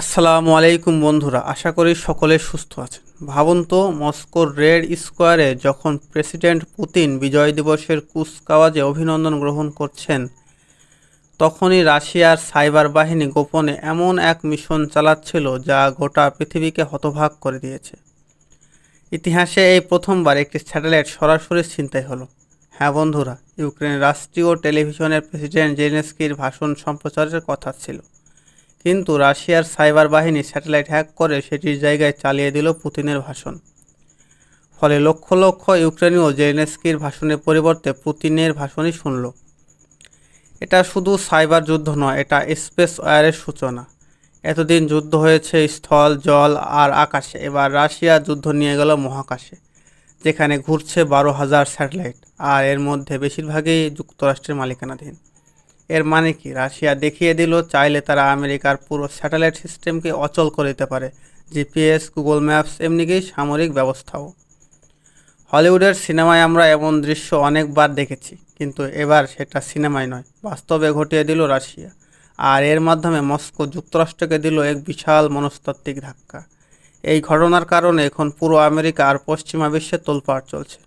আসসালামু আলাইকুম বন্ধুরা, আশা করি সকলে সুস্থ আছেন। ভাবুন তো, মস্কোর রেড স্কোয়ারে যখন প্রেসিডেন্ট পুতিন বিজয় দিবসের কুচকাওয়াজে অভিনন্দন গ্রহণ করছেন, তখনই রাশিয়ার সাইবার বাহিনী গোপনে এমন এক মিশন চালাচ্ছিল যা গোটা পৃথিবীকে হতভাগ করে দিয়েছে। ইতিহাসে এই প্রথমবার একটি স্যাটেলাইট সরাসরি ছিনতাই হলো। হ্যাঁ বন্ধুরা ইউক্রেনের রাষ্ট্রীয় টেলিভিশনের প্রেসিডেন্ট জেলেনস্কির ভাষণ সম্প্রচারের কথা ছিল। কিন্তু রাশিয়ার সাইবার বাহিনী স্যাটেলাইট হ্যাক করে সেটির জায়গায় চালিয়ে দিল পুতিনের ভাষণ। ফলে লক্ষ লক্ষ ইউক্রেনীয় জেলেনস্কির ভাষণের পরিবর্তে পুতিনের ভাষণই শুনল। এটা শুধু সাইবার যুদ্ধ নয়, এটা স্পেস ওয়ারের সূচনা। এতদিন যুদ্ধ হয়েছে স্থল, জল আর আকাশে, এবার রাশিয়া যুদ্ধ নিয়ে গেল মহাকাশে, যেখানে ঘুরছে বারো হাজার স্যাটেলাইট, আর এর মধ্যে বেশিরভাগই যুক্তরাষ্ট্রের মালিকানাধীন। এর মানে কি? রাশিয়া দেখিয়ে দিল, চাইলে তারা আমেরিকার পুরো স্যাটেলাইট সিস্টেমকে অচল করে দিতে পারে। জিপিএস, গুগল ম্যাপস এমনিকি সামরিক ব্যবস্থাও। হলিউডের সিনেমায় আমরা এমন দৃশ্য অনেকবার দেখেছি, কিন্তু এবার সেটা সিনেমায় নয়, বাস্তবে ঘটিয়ে দিল রাশিয়া। আর এর মাধ্যমে মস্কো যুক্তরাষ্ট্রকে দিল এক বিশাল মনস্তাত্ত্বিক ধাক্কা। এই ঘটনার কারণে এখন পুরো আমেরিকা আর পশ্চিমা বিশ্বে তোলপাড় চলছে।